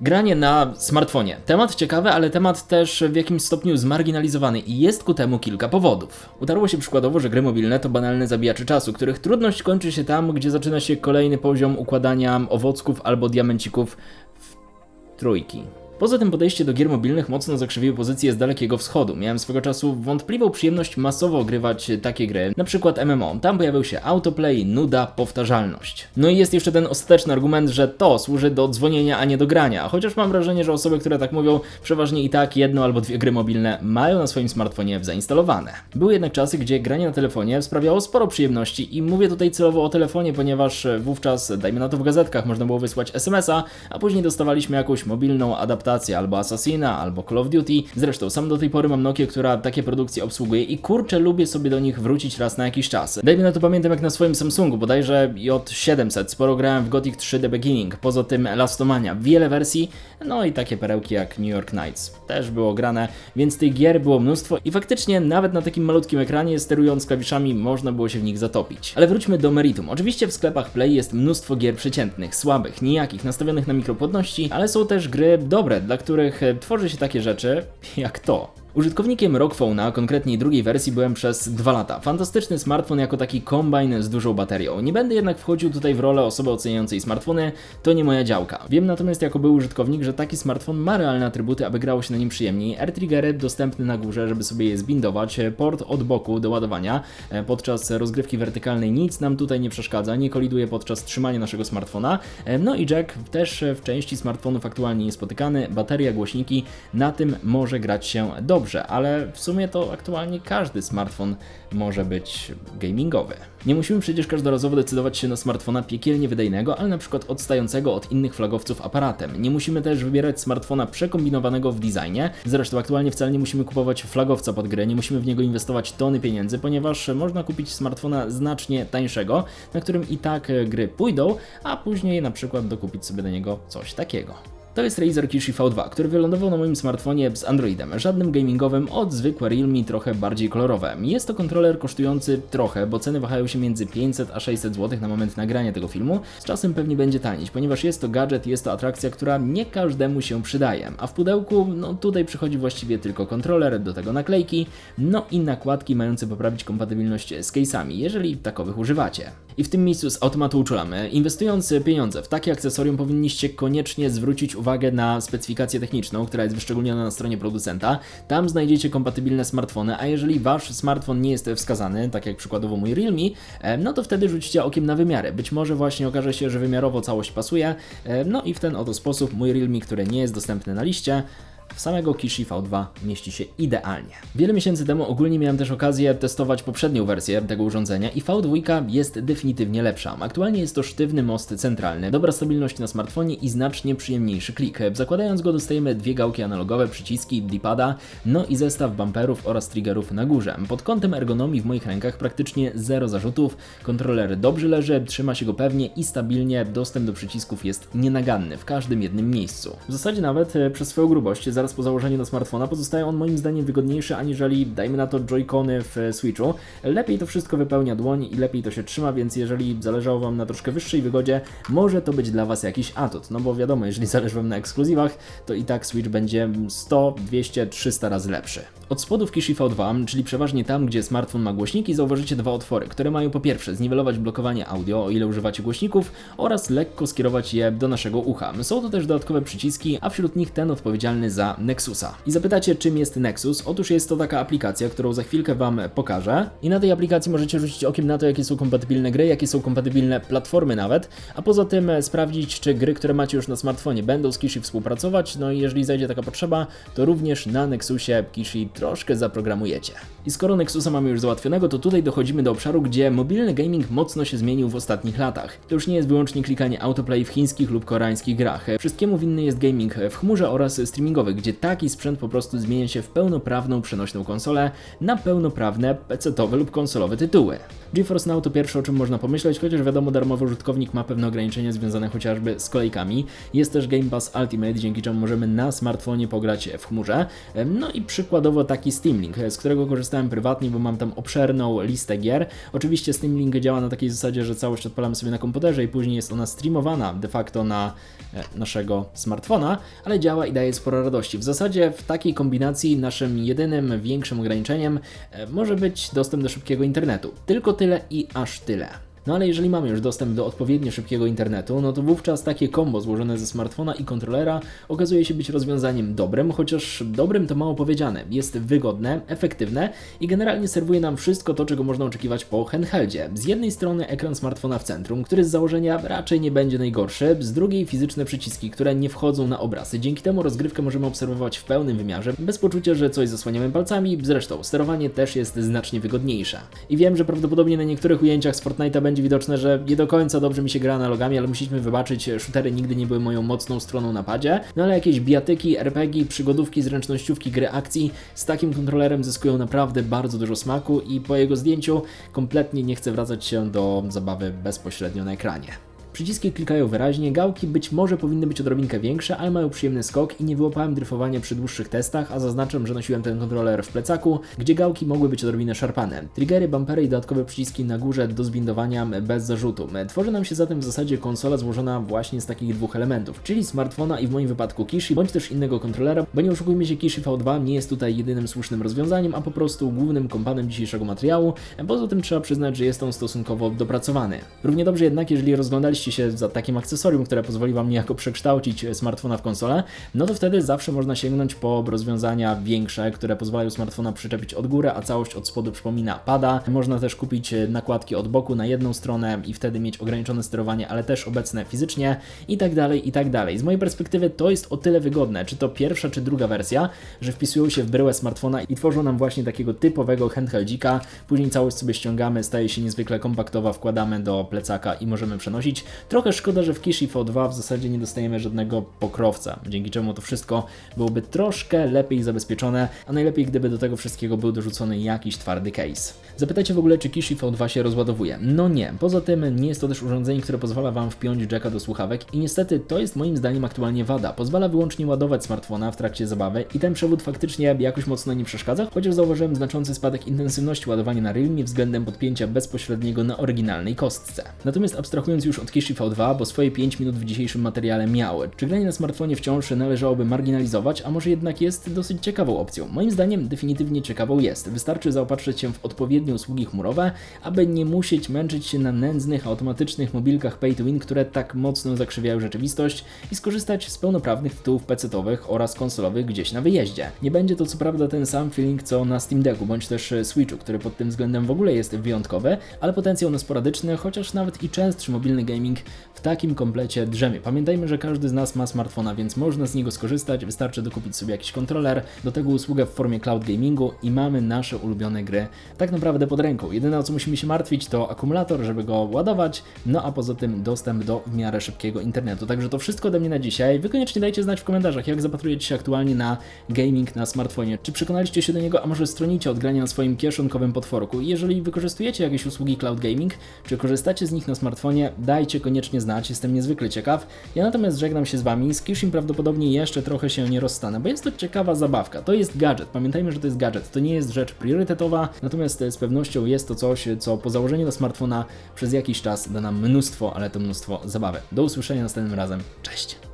Granie na smartfonie. Temat ciekawy, ale temat też w jakimś stopniu zmarginalizowany i jest ku temu kilka powodów. Utarło się przykładowo, że gry mobilne to banalne zabijacze czasu, których trudność kończy się tam, gdzie zaczyna się kolejny poziom układania owocków albo diamencików w trójki. Poza tym podejście do gier mobilnych mocno zakrzywiły pozycję z Dalekiego Wschodu. Miałem swego czasu wątpliwą przyjemność masowo ogrywać takie gry, na przykład MMO. Tam pojawił się autoplay, nuda, powtarzalność. No i jest jeszcze ten ostateczny argument, że to służy do dzwonienia, a nie do grania. Chociaż mam wrażenie, że osoby, które tak mówią, przeważnie i tak jedno albo dwie gry mobilne mają na swoim smartfonie zainstalowane. Były jednak czasy, gdzie granie na telefonie sprawiało sporo przyjemności i mówię tutaj celowo o telefonie, ponieważ wówczas, dajmy na to w gazetkach, można było wysłać SMS-a, a później dostawaliśmy jakąś mobilną adaptację albo Assassina, albo Call of Duty. Zresztą sam do tej pory mam Nokia, która takie produkcje obsługuje i kurczę lubię sobie do nich wrócić raz na jakiś czas. Dajmy na to pamiętam jak na swoim Samsungu, bodajże J700, sporo grałem w Gothic 3 The Beginning, poza tym Lastomania, wiele wersji, no i takie perełki jak New York Knights też było grane, więc tych gier było mnóstwo i faktycznie nawet na takim malutkim ekranie sterując klawiszami można było się w nich zatopić. Ale wróćmy do meritum. Oczywiście w sklepach Play jest mnóstwo gier przeciętnych, słabych, nijakich, nastawionych na mikropłodności, ale są też gry dobre, dla których e, tworzy się takie rzeczy jak to. Użytkownikiem Rockphona, konkretnie drugiej wersji, byłem przez dwa lata. Fantastyczny smartfon jako taki kombine z dużą baterią. Nie będę jednak wchodził tutaj w rolę osoby oceniającej smartfony, to nie moja działka. Wiem natomiast jako był użytkownik, że taki smartfon ma realne atrybuty, aby grało się na nim przyjemniej. R-triggery dostępne na górze, żeby sobie je zbindować, port od boku do ładowania. E, podczas rozgrywki wertykalnej nic nam tutaj nie przeszkadza, nie koliduje podczas trzymania naszego smartfona. E, no i jack też w części smartfonów aktualnie niespotykany, bateria, głośniki, na tym może grać się dobrze dobrze, ale w sumie to aktualnie każdy smartfon może być gamingowy. Nie musimy przecież każdorazowo decydować się na smartfona piekielnie wydajnego, ale na przykład odstającego od innych flagowców aparatem. Nie musimy też wybierać smartfona przekombinowanego w designie. Zresztą aktualnie wcale nie musimy kupować flagowca pod grę, nie musimy w niego inwestować tony pieniędzy, ponieważ można kupić smartfona znacznie tańszego, na którym i tak gry pójdą, a później na przykład dokupić sobie do niego coś takiego. To jest Razer Kishi V2, który wylądował na moim smartfonie z Androidem, żadnym gamingowym, od zwykłe Realme trochę bardziej kolorowe. Jest to kontroler kosztujący trochę, bo ceny wahają się między 500 a 600 zł na moment nagrania tego filmu. Z czasem pewnie będzie tanić, ponieważ jest to gadżet, jest to atrakcja, która nie każdemu się przydaje. A w pudełku, no tutaj przychodzi właściwie tylko kontroler, do tego naklejki, no i nakładki mające poprawić kompatybilność z case'ami, jeżeli takowych używacie. I w tym miejscu z automatu uczulamy, inwestując pieniądze w takie akcesorium powinniście koniecznie zwrócić uwagę uwagę na specyfikację techniczną, która jest wyszczególniona na stronie producenta. Tam znajdziecie kompatybilne smartfony, a jeżeli wasz smartfon nie jest wskazany, tak jak przykładowo mój Realme, no to wtedy rzućcie okiem na wymiary. Być może właśnie okaże się, że wymiarowo całość pasuje, no i w ten oto sposób mój Realme, który nie jest dostępny na liście, w samego Kishi V2 mieści się idealnie. Wiele miesięcy temu ogólnie miałem też okazję testować poprzednią wersję tego urządzenia i V2 jest definitywnie lepsza. Aktualnie jest to sztywny most centralny, dobra stabilność na smartfonie i znacznie przyjemniejszy klik. Zakładając go dostajemy dwie gałki analogowe, przyciski, D-pada, no i zestaw bumperów oraz triggerów na górze. Pod kątem ergonomii w moich rękach praktycznie zero zarzutów, kontroler dobrze leży, trzyma się go pewnie i stabilnie, dostęp do przycisków jest nienaganny w każdym jednym miejscu. W zasadzie nawet e, przez swoją grubość zaraz po założeniu na smartfona pozostaje on moim zdaniem wygodniejszy aniżeli, dajmy na to, joycony w Switchu. Lepiej to wszystko wypełnia dłoń i lepiej to się trzyma, więc jeżeli zależało Wam na troszkę wyższej wygodzie, może to być dla Was jakiś atut. No bo wiadomo, jeżeli zależy Wam na ekskluzywach, to i tak Switch będzie 100, 200, 300 razy lepszy. Od spodu w Kishi V2, czyli przeważnie tam, gdzie smartfon ma głośniki, zauważycie dwa otwory, które mają po pierwsze zniwelować blokowanie audio, o ile używacie głośników, oraz lekko skierować je do naszego ucha. Są to też dodatkowe przyciski, a wśród nich ten odpowiedzialny za Nexusa. I zapytacie, czym jest Nexus? Otóż jest to taka aplikacja, którą za chwilkę Wam pokażę. I na tej aplikacji możecie rzucić okiem na to, jakie są kompatybilne gry, jakie są kompatybilne platformy nawet, a poza tym sprawdzić, czy gry, które macie już na smartfonie będą z Kishi współpracować, no i jeżeli zajdzie taka potrzeba, to również na Nexusie Kishi troszkę zaprogramujecie. I skoro Nexusa mamy już załatwionego, to tutaj dochodzimy do obszaru, gdzie mobilny gaming mocno się zmienił w ostatnich latach. To już nie jest wyłącznie klikanie autoplay w chińskich lub koreańskich grach. Wszystkiemu winny jest gaming w chmurze oraz streamingowy, gdzie taki sprzęt po prostu zmienia się w pełnoprawną przenośną konsolę na pełnoprawne PC-owe lub konsolowe tytuły. GeForce Now to pierwsze o czym można pomyśleć, chociaż wiadomo darmowy użytkownik ma pewne ograniczenia związane chociażby z kolejkami. Jest też Game Pass Ultimate, dzięki czemu możemy na smartfonie pograć w chmurze. No i przykładowo taki Steam Link, z którego korzystałem prywatnie, bo mam tam obszerną listę gier. Oczywiście Steam Link działa na takiej zasadzie, że całość odpalamy sobie na komputerze i później jest ona streamowana de facto na e, naszego smartfona, ale działa i daje sporo radości. W zasadzie w takiej kombinacji naszym jedynym większym ograniczeniem e, może być dostęp do szybkiego internetu. Tylko tyle i aż tyle. No ale jeżeli mamy już dostęp do odpowiednio szybkiego internetu, no to wówczas takie kombo złożone ze smartfona i kontrolera okazuje się być rozwiązaniem dobrym, chociaż dobrym to mało powiedziane. Jest wygodne, efektywne i generalnie serwuje nam wszystko to, czego można oczekiwać po handheldzie. Z jednej strony ekran smartfona w centrum, który z założenia raczej nie będzie najgorszy, z drugiej fizyczne przyciski, które nie wchodzą na obrazy. Dzięki temu rozgrywkę możemy obserwować w pełnym wymiarze, bez poczucia, że coś zasłaniamy palcami. Zresztą sterowanie też jest znacznie wygodniejsze. I wiem, że prawdopodobnie na niektórych ujęciach z Fortnite'a będzie widoczne, że nie do końca dobrze mi się gra analogami, ale musieliśmy wybaczyć, shootery nigdy nie były moją mocną stroną na padzie. No ale jakieś bijatyki, RPG, przygodówki, zręcznościówki, gry akcji z takim kontrolerem zyskują naprawdę bardzo dużo smaku i po jego zdjęciu kompletnie nie chcę wracać się do zabawy bezpośrednio na ekranie. Przyciski klikają wyraźnie, gałki być może powinny być odrobinkę większe, ale mają przyjemny skok i nie wyłapałem dryfowania przy dłuższych testach, a zaznaczam, że nosiłem ten kontroler w plecaku, gdzie gałki mogły być odrobinę szarpane. Triggery, bumpery i dodatkowe przyciski na górze do zbindowania bez zarzutu. Tworzy nam się zatem w zasadzie konsola złożona właśnie z takich dwóch elementów, czyli smartfona i w moim wypadku Kishi, bądź też innego kontrolera, bo nie oszukujmy się, Kishi V2 nie jest tutaj jedynym słusznym rozwiązaniem, a po prostu głównym kompanem dzisiejszego materiału. Poza tym trzeba przyznać, że jest on stosunkowo dopracowany. Równie dobrze jednak, jeżeli rozglądaliście się za takim akcesorium, które pozwoli Wam niejako przekształcić smartfona w konsolę, no to wtedy zawsze można sięgnąć po rozwiązania większe, które pozwalają smartfona przyczepić od góry, a całość od spodu przypomina pada. Można też kupić nakładki od boku na jedną stronę i wtedy mieć ograniczone sterowanie, ale też obecne fizycznie i tak dalej, i tak dalej. Z mojej perspektywy to jest o tyle wygodne, czy to pierwsza, czy druga wersja, że wpisują się w bryłę smartfona i tworzą nam właśnie takiego typowego handheldzika. Później całość sobie ściągamy, staje się niezwykle kompaktowa, wkładamy do plecaka i możemy przenosić. Trochę szkoda, że w Kishi V2 w zasadzie nie dostajemy żadnego pokrowca, dzięki czemu to wszystko byłoby troszkę lepiej zabezpieczone, a najlepiej gdyby do tego wszystkiego był dorzucony jakiś twardy case. Zapytajcie w ogóle, czy Kishi V2 się rozładowuje? No nie. Poza tym nie jest to też urządzenie, które pozwala Wam wpiąć jacka do słuchawek i niestety to jest moim zdaniem aktualnie wada. Pozwala wyłącznie ładować smartfona w trakcie zabawy i ten przewód faktycznie jakoś mocno nie przeszkadza, chociaż zauważyłem znaczący spadek intensywności ładowania na Realme względem podpięcia bezpośredniego na oryginalnej kostce. Natomiast abstrahując już od Kishi V2, bo swoje 5 minut w dzisiejszym materiale miały. Czy granie na smartfonie wciąż należałoby marginalizować, a może jednak jest dosyć ciekawą opcją? Moim zdaniem definitywnie ciekawą jest. Wystarczy zaopatrzyć się w odpowiednie usługi chmurowe, aby nie musieć męczyć się na nędznych, automatycznych mobilkach pay to win, które tak mocno zakrzywiają rzeczywistość i skorzystać z pełnoprawnych tytułów pecetowych oraz konsolowych gdzieś na wyjeździe. Nie będzie to co prawda ten sam feeling co na Steam Decku, bądź też Switchu, który pod tym względem w ogóle jest wyjątkowy, ale potencjał na sporadyczny, chociaż nawet i częstszy mobilny gaming w takim komplecie drzemie. Pamiętajmy, że każdy z nas ma smartfona, więc można z niego skorzystać, wystarczy dokupić sobie jakiś kontroler, do tego usługę w formie cloud gamingu i mamy nasze ulubione gry tak naprawdę pod ręką. Jedyne o co musimy się martwić to akumulator, żeby go ładować, no a poza tym dostęp do w miarę szybkiego internetu. Także to wszystko ode mnie na dzisiaj. Wy koniecznie dajcie znać w komentarzach, jak zapatrujecie się aktualnie na gaming na smartfonie. Czy przekonaliście się do niego, a może stronicie od grania na swoim kieszonkowym potworku? Jeżeli wykorzystujecie jakieś usługi cloud gaming, czy korzystacie z nich na smartfonie, dajcie koniecznie znać, jestem niezwykle ciekaw. Ja natomiast żegnam się z Wami, z Kishim prawdopodobnie jeszcze trochę się nie rozstanę, bo jest to ciekawa zabawka. To jest gadżet, pamiętajmy, że to jest gadżet, to nie jest rzecz priorytetowa, natomiast z pewnością jest to coś, co po założeniu na smartfona przez jakiś czas da nam mnóstwo, ale to mnóstwo zabawy. Do usłyszenia następnym razem, cześć!